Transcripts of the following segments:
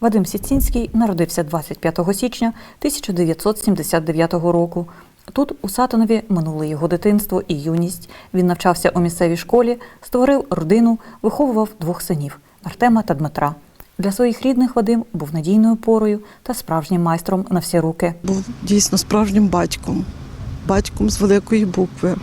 Вадим Сіцінський народився 25 січня 1979 року. Тут, у Сатанові, минуло його дитинство і юність. Він навчався у місцевій школі, створив родину, виховував двох синів Артема та Дмитра. Для своїх рідних Вадим був надійною опорою та справжнім майстром на всі руки. був дійсно справжнім батьком, батьком з великої букви.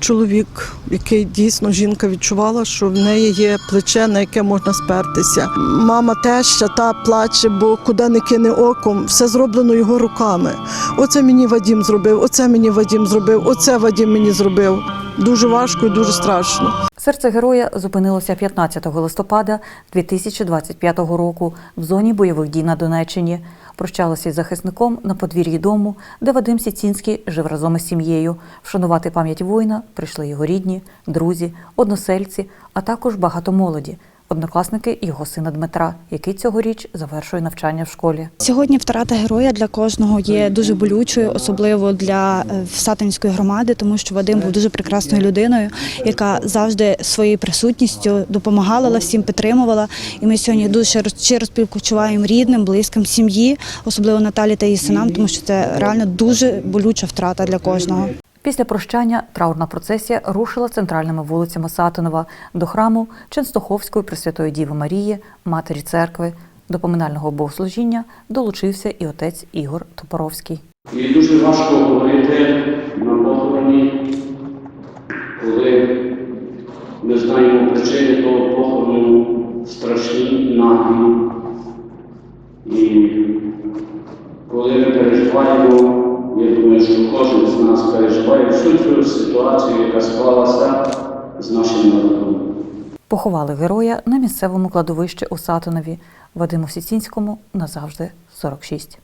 Чоловік, який дійсно жінка відчувала, що в неї є плече, на яке можна спертися. Мама теща та плаче, бо куди не кине оком, все зроблено його руками. Оце мені Вадім зробив, оце мені Вадім зробив, оце Вадім мені зробив. Дуже важко і дуже страшно. Серце героя зупинилося 15 листопада 2025 року в зоні бойових дій на Донеччині. Прощалося із захисником на подвір'ї дому, де Вадим Сіцінський жив разом із сім'єю. Вшанувати пам'ять воїна прийшли його рідні, друзі, односельці, а також багато молоді, однокласники його сина Дмитра, який цьогоріч завершує навчання в школі. Сьогодні втрата героя для кожного є дуже болючою, особливо для е, Сатинської громади, тому що Вадим був дуже прекрасною людиною, яка завжди своєю присутністю допомагала всім, підтримувала. І ми сьогодні дуже щиро- співчуваємо рідним, близьким, сім'ї, особливо Наталі та її синам, тому що це реально дуже болюча втрата для кожного. Після прощання траурна процесія рушила центральними вулицями Сатинова до храму Ченстоховської Пресвятої Діви Марії, Матері Церкви. До поминального богослужіння долучився і отець Ігор Топоровський. І дуже важко говорити на похороні, коли ми знаємо причини того похорону страшні, наглі. І коли ми переживаємо, я думаю, що кожен з нас переживає всю цю ситуацію, яка склалася з нашим народом. Поховали героя на місцевому кладовищі у Сатинові Вадиму Сіцінському назавжди 46.